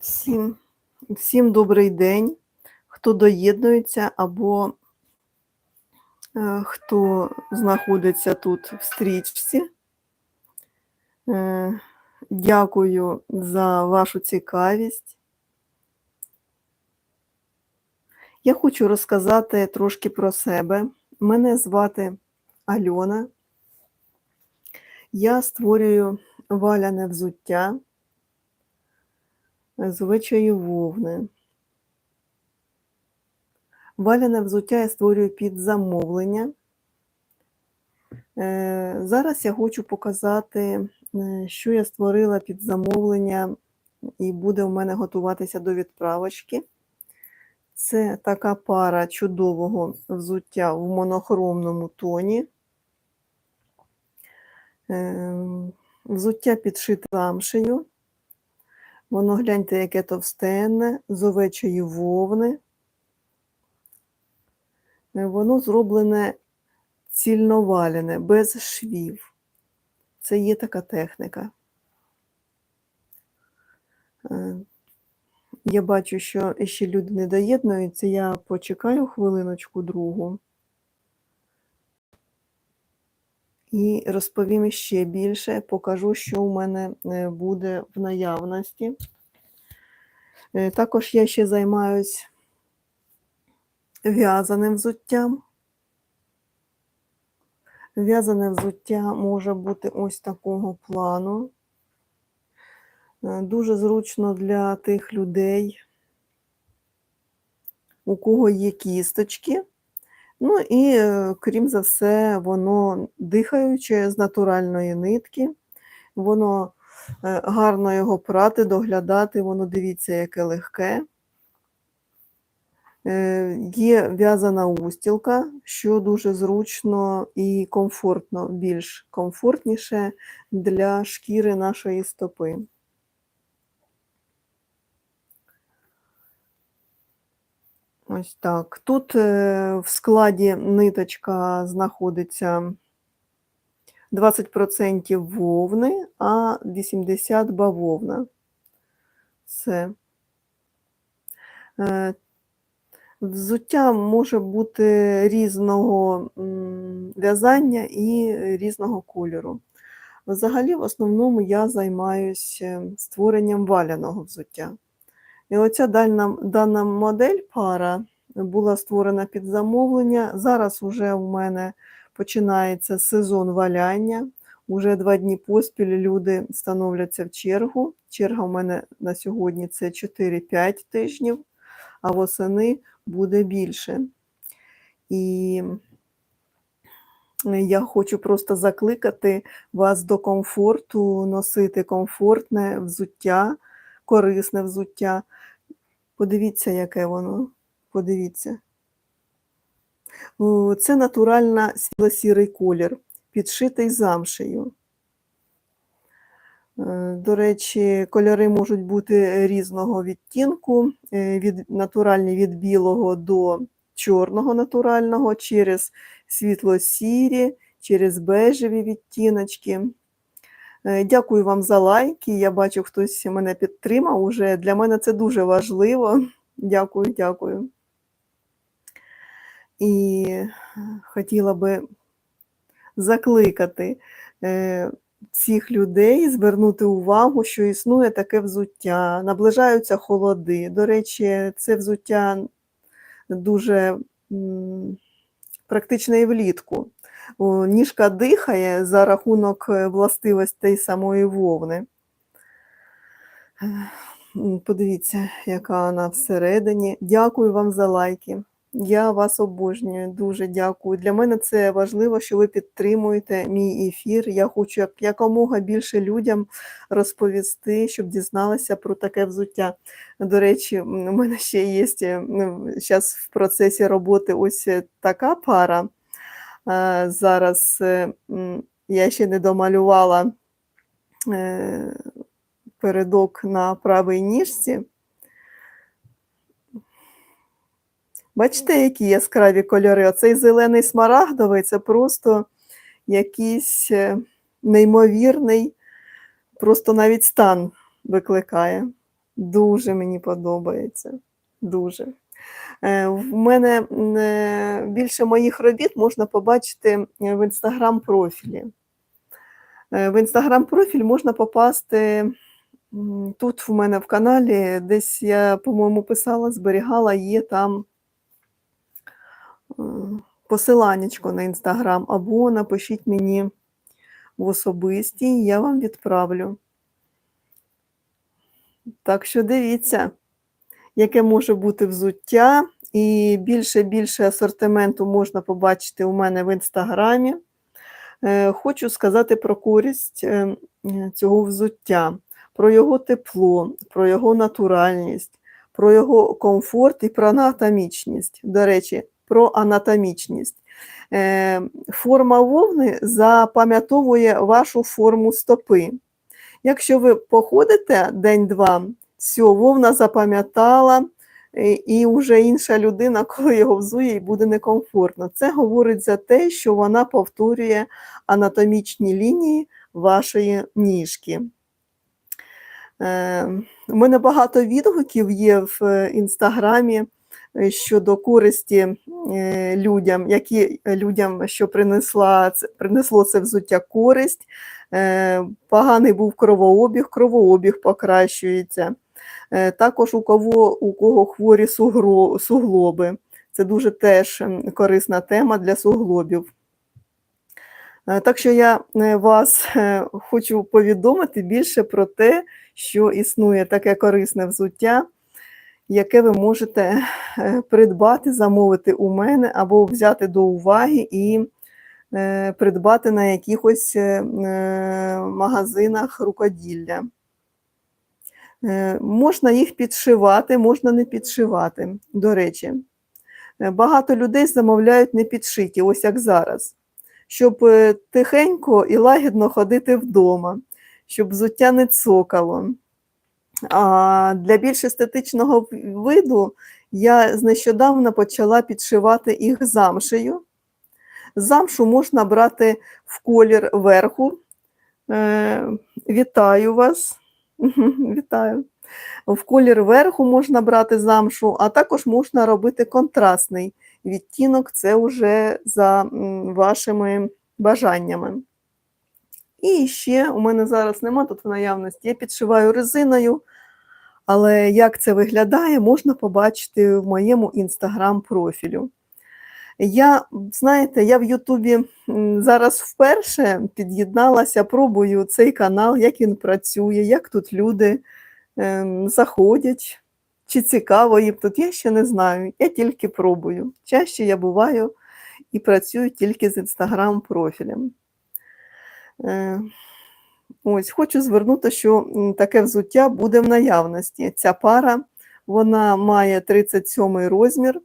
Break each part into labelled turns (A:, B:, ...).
A: Всім, всім добрий день, хто доєднується або е, хто знаходиться тут в стрічці. Е, дякую за вашу цікавість. Я хочу розказати трошки про себе. Мене звати Альона. Я створюю валяне взуття з овечої вовни. Валяне взуття я створюю під замовлення. Е, Зараз я хочу показати, е, що я створила під замовлення, і буде у мене готуватися до відправочки. Це така пара чудового взуття в монохромному тоні. Е, Взуття підшите замшею. Воно гляньте, яке товстенне, з овечої вовни. Е, Воно зроблене цільновалене, без швів. Це є така техніка. Е, Я бачу, що ще люди не доєднуються. Я почекаю хвилиночку другу. І розповім ще більше, покажу, що у мене е, буде в наявності. Е, Також я ще займаюсь в'язаним взуттям. В'язане взуття може бути ось такого плану. Е, Дуже зручно для тих людей, у кого є кісточки. Ну і, е, крім за все, воно дихаюче з натуральної нитки. Воно е, гарно його прати, доглядати, воно дивіться, яке легке. Е, Є в'язана устілка, що дуже зручно і комфортно, більш комфортніше для шкіри нашої стопи. Ось так. Тут е, в складі ниточка знаходиться 20% вовни, а 80 бавовна. Все. Е, Взуття може бути різного в'язання і різного кольору. Взагалі, в основному я займаюся створенням валяного взуття. І оця дана, дана модель пара була створена під замовлення. Зараз вже у мене починається сезон валяння. Уже два дні поспіль люди становляться в чергу. Черга у мене на сьогодні це 4-5 тижнів, а восени буде більше. І я хочу просто закликати вас до комфорту, носити комфортне взуття, корисне взуття. Подивіться, яке воно. Подивіться. Це натуральна світло-сірий колір, підшитий замшею. Е, До речі, кольори можуть бути різного відтінку, е, від, натуральні від білого до чорного натурального, через світло-сірі, через бежеві відтіночки. Е, Дякую вам за лайки. Я бачу, хтось мене підтримав уже. Для мене це дуже важливо. Дякую, дякую. І хотіла би закликати е, всіх людей звернути увагу, що існує таке взуття, наближаються холоди. До речі, це взуття дуже м, практичне і влітку. Ніжка дихає за рахунок е, властивостей самої вовни. Е, Подивіться, яка вона всередині. Дякую вам за лайки. Я вас обожнюю, дуже дякую. Для мене це важливо, що ви підтримуєте мій ефір. Я хочу якомога більше людям розповісти, щоб дізналися про таке взуття. До речі, у мене ще є зараз в процесі роботи ось е, така пара. Зараз е, я ще не домалювала е, передок на правій ніжці. Бачите, які яскраві кольори? Оцей зелений смарагдовий це просто якийсь е, неймовірний, просто навіть стан викликає. Дуже мені подобається. Дуже. Е, В мене е, більше моїх робіт можна побачити е, в інстаграм профілі. Е, В інстаграм профіль можна попасти тут в мене в каналі, десь я, по-моєму, писала, зберігала, є там посиланнячко на інстаграм, або напишіть мені в особисті, я вам відправлю. Так що дивіться, яке може бути взуття, і більше більше асортименту можна побачити у мене в інстаграмі. Е, Хочу сказати про користь е, цього взуття, про його тепло, про його натуральність, про його комфорт і про анатомічність. До речі, про анатомічність. Е, Форма вовни запам'ятовує вашу форму стопи. Якщо ви походите день-два, все, вовна запам'ятала, е, і вже інша людина, коли його взує, їй буде некомфортно. Це говорить за те, що вона повторює анатомічні лінії вашої ніжки. Е, У мене багато відгуків є в е, інстаграмі щодо користі людям, які людям, що принесла, принесло це взуття користь. Поганий був кровообіг, кровообіг покращується. Е, Також у кого, у кого хворі суглоби. Це дуже теж корисна тема для суглобів. Е, Так що я е, вас хочу повідомити більше про те, що існує таке корисне взуття, яке ви можете придбати, замовити у мене або взяти до уваги і придбати на якихось магазинах рукоділля. Е, Можна їх підшивати, можна не підшивати. До речі, Е, багато людей замовляють не підшиті, ось як зараз, щоб е, тихенько і лагідно ходити вдома, щоб взуття не цокало. А для більш естетичного виду я нещодавно почала підшивати їх замшею. Замшу можна брати в колір верху. Вітаю вас. Вітаю. В колір верху можна брати замшу, а також можна робити контрастний відтінок, це вже за вашими бажаннями. І ще у мене зараз нема тут в наявності. Я підшиваю резиною, але як це виглядає, можна побачити в моєму інстаграм-профілю. Я, знаєте, я в Ютубі зараз вперше під'єдналася, пробую цей канал, як він працює, як тут люди ем, заходять, чи цікаво їм тут. Я ще не знаю, я тільки пробую. Чаще я буваю і працюю тільки з інстаграм-профілем. Е, Ось, хочу звернути, що таке взуття буде в наявності. Ця пара вона має 37 розмір.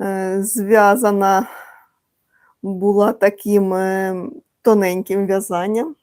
A: Е, Зв'язана була таким е, тоненьким в'язанням.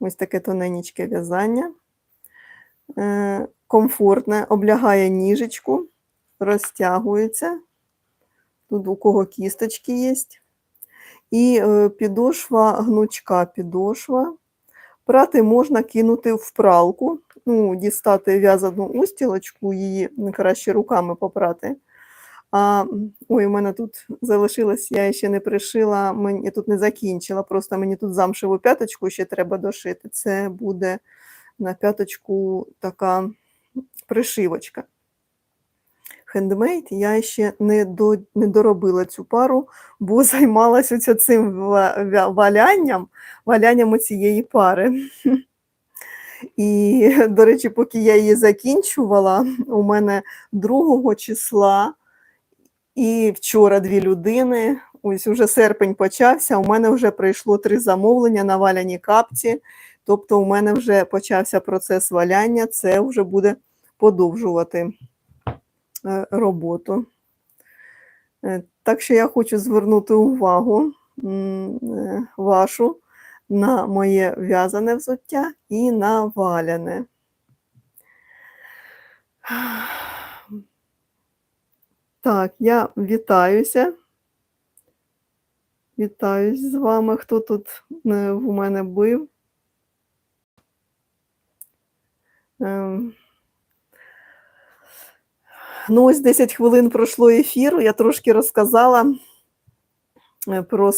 A: Ось таке тоненьке в'язання. Е, Комфортне, облягає ніжечку, розтягується. Тут у кого кісточки є. І підошва гнучка підошва. Прати можна кинути в пралку, ну, дістати в'язану устілочку, її краще руками попрати. А, ой, у мене тут залишилось, я ще не пришила, мені тут не закінчила, просто мені тут замшеву п'яточку ще треба дошити. Це буде на п'яточку така пришивочка. Хендмейд, я ще не, до, не доробила цю пару, бо займалася цим валянням, валянням цієї пари. І, до речі, поки я її закінчувала, у мене 2 числа і вчора дві людини. Ось уже серпень почався. У мене вже прийшло три замовлення на валяні капці. Тобто, у мене вже почався процес валяння, це вже буде подовжувати е, роботу. Е, Так що я хочу звернути увагу е, вашу на моє в'язане взуття і на валяне. Так, я вітаюся. Вітаюсь з вами, хто тут е, в мене бив. Ем. Ну, ось 10 хвилин пройшло ефіру, я трошки розказала е, про,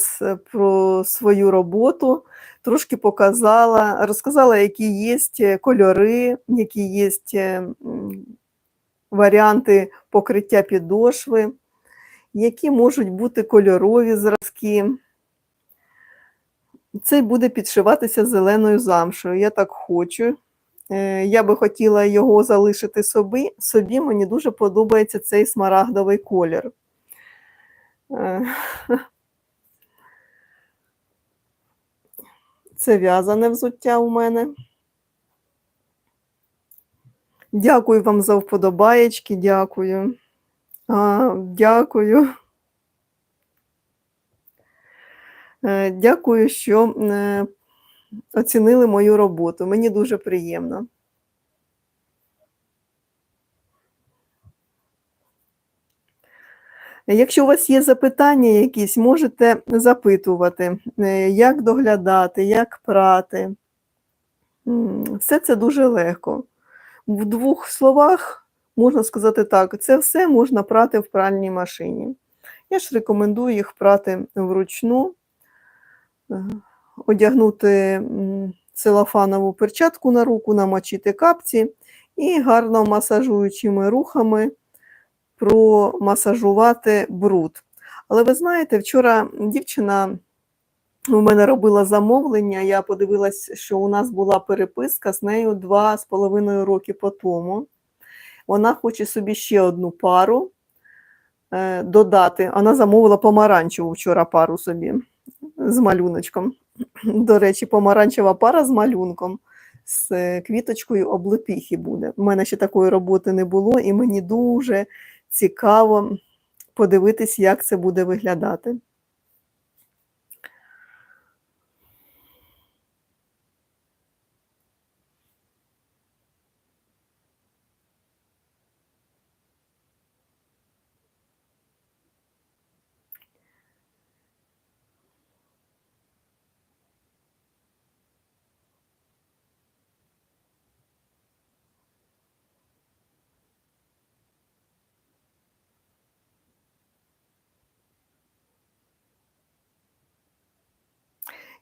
A: про свою роботу, трошки показала, розказала, які є е, кольори, які є е, варіанти покриття підошви, які можуть бути кольорові зразки. Це буде підшиватися зеленою замшою. Я так хочу. Е, я би хотіла його залишити собі. Собі мені дуже подобається цей смарагдовий колір. Е, це в'язане взуття у мене. Дякую вам за вподобаєчки, дякую. А, Дякую. Е, дякую, що оцінили мою роботу. Мені дуже приємно. Якщо у вас є запитання якісь, можете запитувати, е, як доглядати, як прати. Все це дуже легко. В двох словах можна сказати так, це все можна прати в пральній машині. Я ж рекомендую їх прати вручну одягнути целофанову перчатку на руку, намочити капці і гарно масажуючими рухами промасажувати бруд. Але ви знаєте, вчора дівчина у мене робила замовлення, я подивилась, що у нас була переписка з нею два з половиною роки по тому. Вона хоче собі ще одну пару е, додати. Вона замовила помаранчеву вчора пару собі з малюночком. До речі, помаранчева пара з малюнком, з е, квіточкою облепіхи буде. У мене ще такої роботи не було, і мені дуже цікаво подивитись, як це буде виглядати.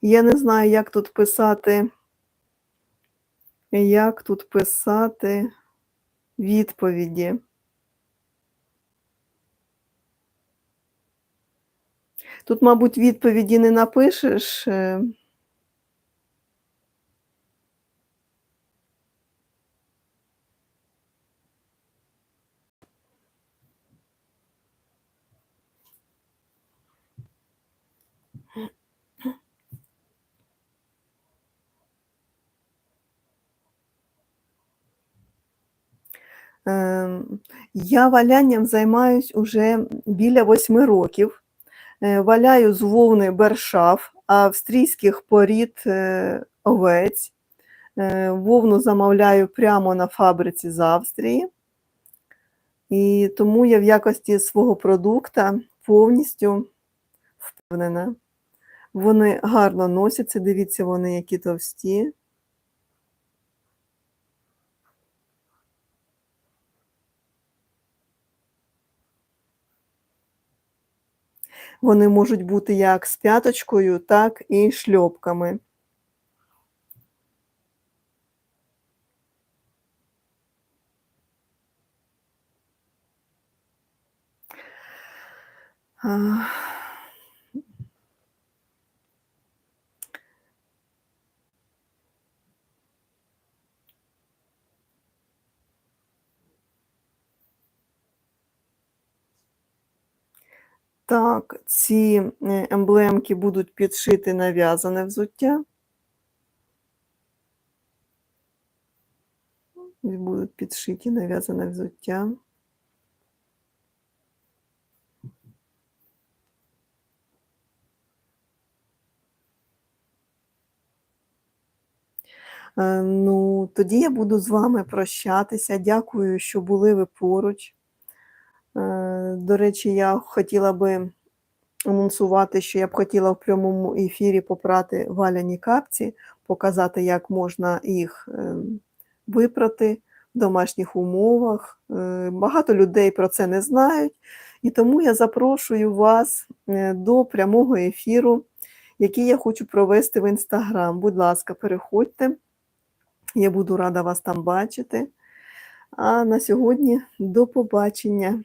A: Я не знаю, як тут писати, як тут писати відповіді. Тут, мабуть, відповіді не напишеш. Я валянням займаюсь уже біля восьми років. Е, валяю з вовни бершав, австрійських порід е, овець. Е, вовну замовляю прямо на фабриці з Австрії. І тому я в якості свого продукта повністю впевнена. Вони гарно носяться, дивіться, вони які товсті. Вони можуть бути як з п'яточкою, так і шльопками. Так, ці е, емблемки будуть підшити нав'язане взуття. Будуть підшиті нав'язане взуття. Е, ну, тоді я буду з вами прощатися. Дякую, що були ви поруч. Е, до речі, я хотіла би анонсувати, що я б хотіла в прямому ефірі попрати валяні капці, показати, як можна їх ем, випрати в домашніх умовах. Е, Багато людей про це не знають, і тому я запрошую вас е, до прямого ефіру, який я хочу провести в Інстаграм. Будь ласка, переходьте. Я буду рада вас там бачити. А на сьогодні до побачення.